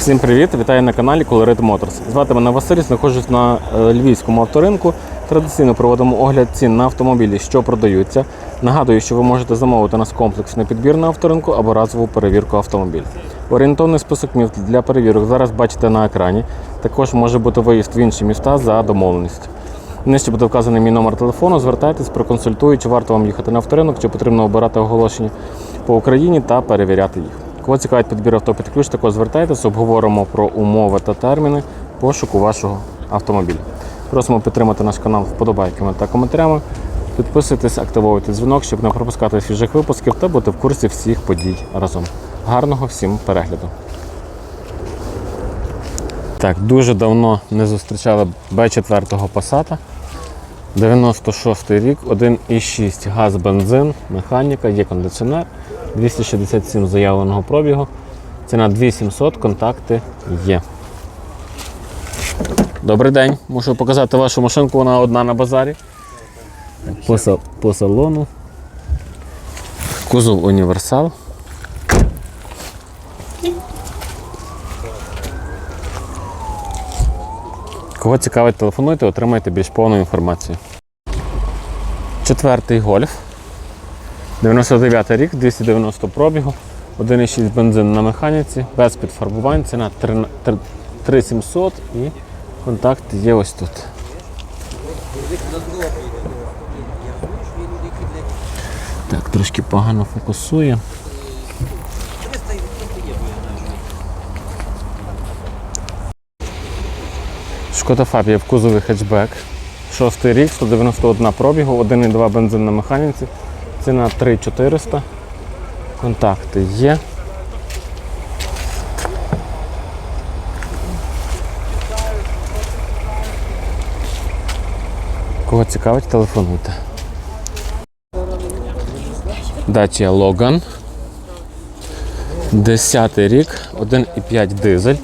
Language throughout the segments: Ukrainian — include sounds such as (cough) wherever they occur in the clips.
Всім привіт! Вітаю на каналі Colorit Motors. Звати мене Василь, знаходжусь на е, львівському авторинку. Традиційно проводимо огляд цін на автомобілі, що продаються. Нагадую, що ви можете замовити нас комплексний підбір на авторинку або разову перевірку автомобіля. Орієнтовний список міст для перевірок зараз бачите на екрані. Також може бути виїзд в інші міста за домовленістю. Нижче буде вказаний мій номер телефону. Звертайтесь, проконсультую, чи варто вам їхати на авторинок, чи потрібно обирати оголошення по Україні та перевіряти їх. Кого цікавить підбір авто під ключ, також звертайтесь, обговоримо про умови та терміни пошуку вашого автомобіля. Просимо підтримати наш канал вподобайками та коментарями. Підписуйтесь, активуйте дзвінок, щоб не пропускати свіжих випусків та бути в курсі всіх подій разом. Гарного всім перегляду! Так, дуже давно не зустрічали Б4 Passat. 96 рік, 1,6 газ, бензин, механіка, є кондиціонер, 267 заявленого пробігу. Ціна 2700, контакти є. Добрий день. Мушу показати вашу машинку, вона одна на базарі. По, по салону. Кузов універсал. Кого цікавить, телефонуйте, отримайте більш повну інформацію. Четвертий гольф. 99 рік, 290 пробігу, 1,6 бензин на механіці, без підфарбувань, ціна 3 3 3700 і контакт є ось тут. Так, трошки погано фокусує. Шкода Фабія в кузові хетчбек. Шостий рік, 191 пробігу, 1,2 бензин на механіці. Ціна 3400. Контакти є. Кого цікавить, телефонуйте. Dacia Logan. 10 рік, 1,5 дизель,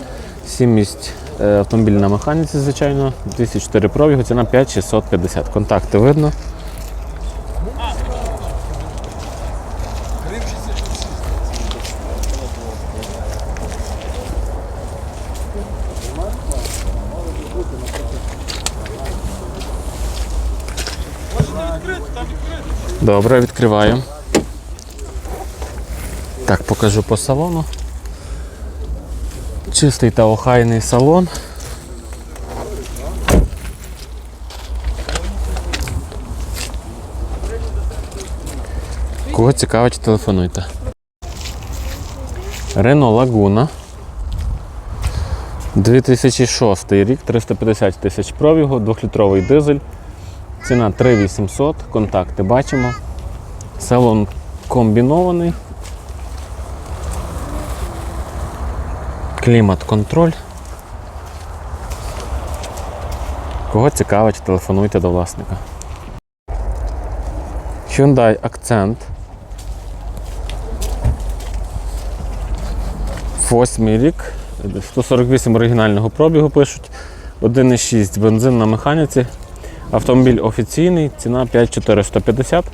7 місць е, автомобіль на механіці, звичайно, 204 пробігу, ціна 5650. Контакти видно. Добре, відкриваємо. Так, покажу по салону. Чистий та охайний салон. Кого цікавить, телефонуйте. Рено Лагуна. 2006 рік, 350 тисяч пробігу, 2-літровий дизель. Ціна 3800, контакти бачимо. Салон комбінований. Клімат-контроль. Кого цікавить, телефонуйте до власника. Hyundai Accent. Восьмий рік. 148 оригінального пробігу пишуть. 1,6 бензин на механіці. Автомобіль офіційний, ціна 5450.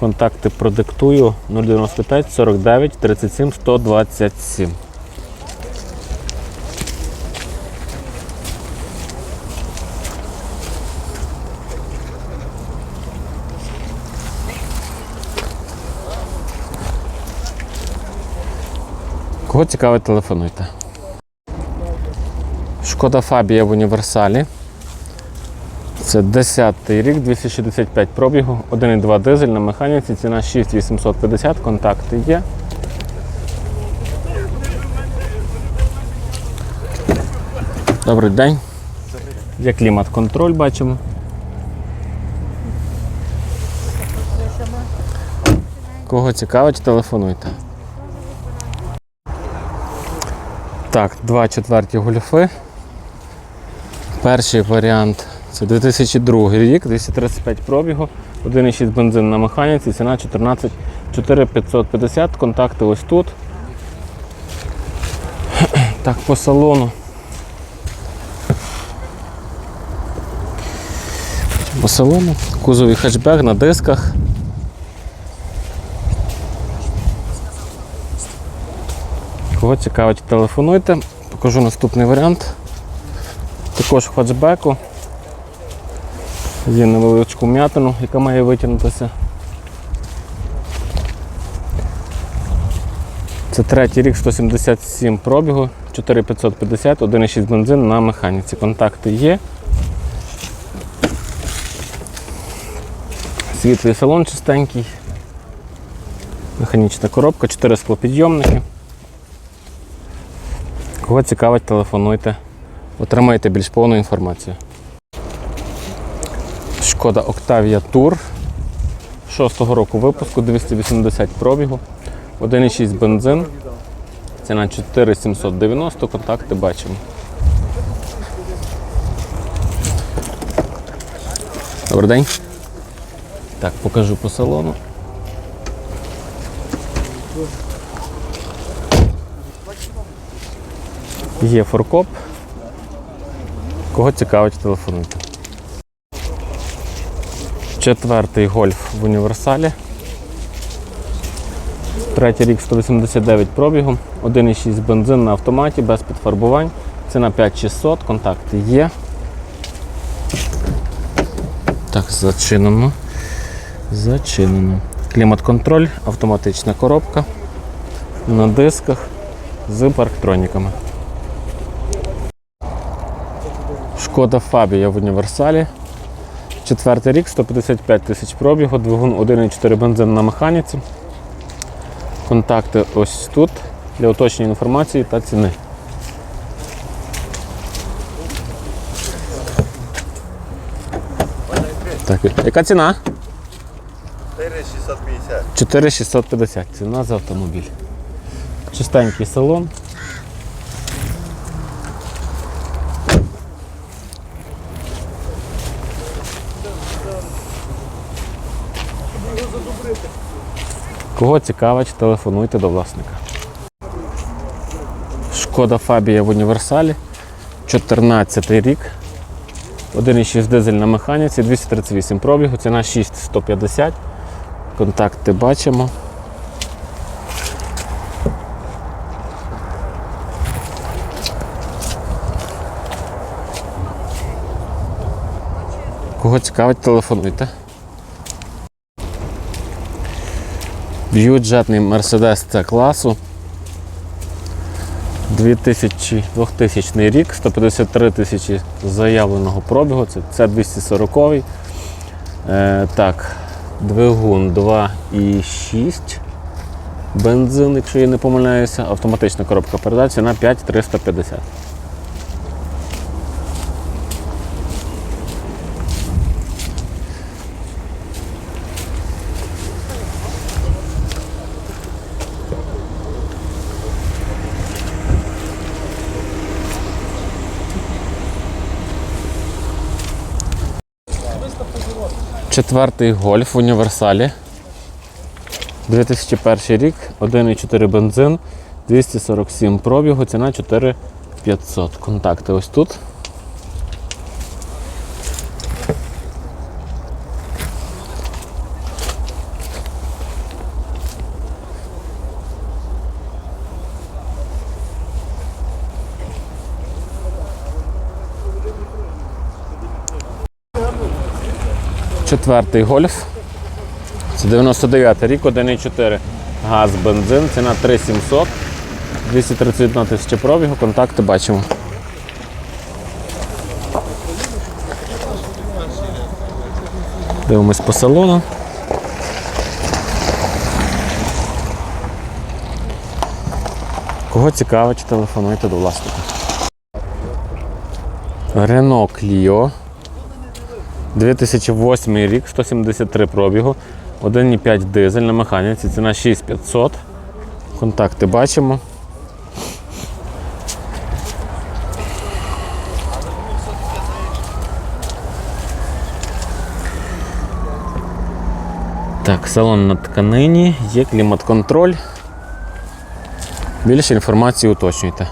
Контакти продиктую 095 49 37 127. Кого цікавить, телефонуйте. Шкода Фабія в універсалі. Це 10 рік, 265 пробігу, 1,2 дизель на механіці, ціна 6850, контакти є. Добрий день. Є клімат-контроль, бачимо. Кого цікавить, телефонуйте. Так, два четверті гольфи. Перший варіант це 2002 рік, 235 пробігу, 1,6 бензин на механіці, ціна 14 4550, контакти ось тут. (clears throat) Так, по салону. По салону. Кузовий хетчбек на дисках. Кого цікавить, телефонуйте. покажу наступний варіант. Також хатчбеку. Є невеличку м'ятину, яка має витягнутися. Це третій рік, 177 пробігу, 4550, 1,6 бензин на механіці. Контакти є. Світлий салон чистенький. Механічна коробка, 4 склопідйомники. Кого цікавить, телефонуйте. Отримаєте більш повну інформацію. Шкода Octavia Tour 6-го року випуску, 280 пробігу, 1,6 бензин. Ціна 4790, контакти бачимо. Добрий день. Так, покажу по салону. Є форкоп. Кого цікавить, телефонуйте. Четвертий гольф в універсалі. Третій рік 189 пробігу, 1,6 бензин на автоматі без підфарбувань. Ціна 5600, контакти є. Так, зачинено. Зачинено. Клімат-контроль, автоматична коробка на дисках з парктроніками. Шкода Фабія в універсалі. Четвертий рік, 155 тисяч пробігу, двигун 1,4 бензин на механіці. Контакти ось тут для уточнення інформації та ціни. Так, яка ціна? 4650. 4650. Ціна за автомобіль. Чистенький салон. Кого цікавить, телефонуйте до власника. Шкода Фабія в універсалі. 14 рік. 1,6 дизель на механіці, 238 пробігу, ціна 6150. Контакти бачимо. Кого цікавить, телефонуйте. Бюджетний Mercedes C класу. 2000, 2000 рік, 153 тисячі заявленого пробігу, це 240 Е, так, двигун 2,6. Бензин, якщо я не помиляюся, автоматична коробка передач на 5350. Четвертий гольф в універсалі. 2001 рік, 1,4 бензин, 247 пробігу, ціна 4500. Контакти ось тут. Четвертий гольф. Це 99 рік, 1,4 газ, бензин, ціна 3700, 231 тисяча пробігу, контакти бачимо. Дивимось по салону. Кого цікавить, телефонуйте до власника. Renault Clio. 2008 рік, 173 пробігу, 1,5 дизель на механіці, ціна 6500. Контакти бачимо. Так, салон на тканині, є клімат-контроль. Більше інформації уточнюйте.